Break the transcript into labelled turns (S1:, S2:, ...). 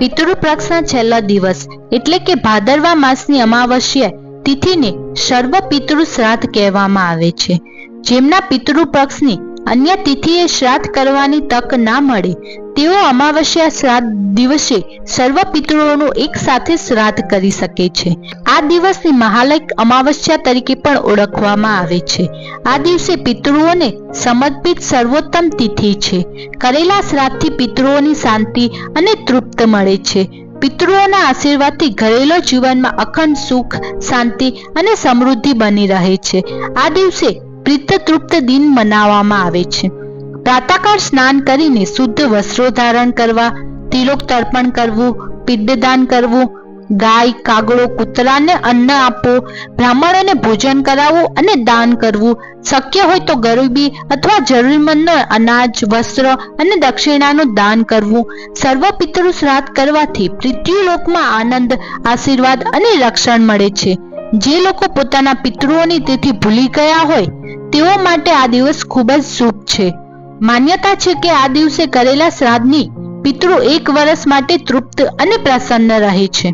S1: પિતૃપક્ષના છેલ્લા દિવસ એટલે કે ભાદરવા માસની અમાવસ્યા તિથિને સર્વ પિતૃ શ્રાદ્ધ કહેવામાં આવે છે. જેમના પિતૃપક્ષની અન્ય તિથિએ શ્રાદ્ધ કરવાની તક ના મળે, તેઓ અમાવસ્યા શ્રાદ્ધ દિવસે સર્વ પિતૃઓનું એક સાથે શ્રાદ્ધ કરી શકે છે. આ દિવસની મહાલય અમાવસ્યા તરીકે પણ ઓળખવામાં આવે છે. આ દિવસે પિતૃઓને સમર્પિત સર્વોત્તમ તિથિ છે. કરેલા શ્રાદ્ધથી પિતૃઓની શાંતિ અને તૃપ્ત મળે છે. પિતૃઓના આશીર્વાદથી ઘરેલો જીવનમાં અખંડ સુખ, શાંતિ અને સમૃદ્ધિ બની રહે છે. આ દિવસે પિતૃ તૃપ્ત દિન મનાવવામાં આવે છે. પ્રાતઃકાળ સ્નાન કરીને શુદ્ધ વસ્ત્રો ધારણ કરવા, તિલોક તર્પણ કરવું, પિંડદાન કરવું, ગાય, કાગડો, કૂતરાને અન્ન આપવું, બ્રાહ્મણોને ભોજન કરાવવું અને દાન કરવું. શક્ય હોય તો ગરીબી અથવા જરૂરમંદનો અનાજ, વસ્ત્ર અને દક્ષિણાનું દાન કરવું. સર્વ પિતૃ શ્રાદ્ધ કરવાથી પૃથ્વીલોકમાં આનંદ, આશીર્વાદ અને રક્ષણ મળે છે. જે લોકો પોતાના પિતૃઓની તિથિ ભૂલી ગયા હોય, તેઓ માટે આ દિવસ ખૂબ જ શુભ છે. માન્યતા છે કે આ દિવસે કરેલા શ્રાદ્ધની પિતૃ એક વર્ષ માટે તૃપ્ત અને પ્રસન્ન રહે છે.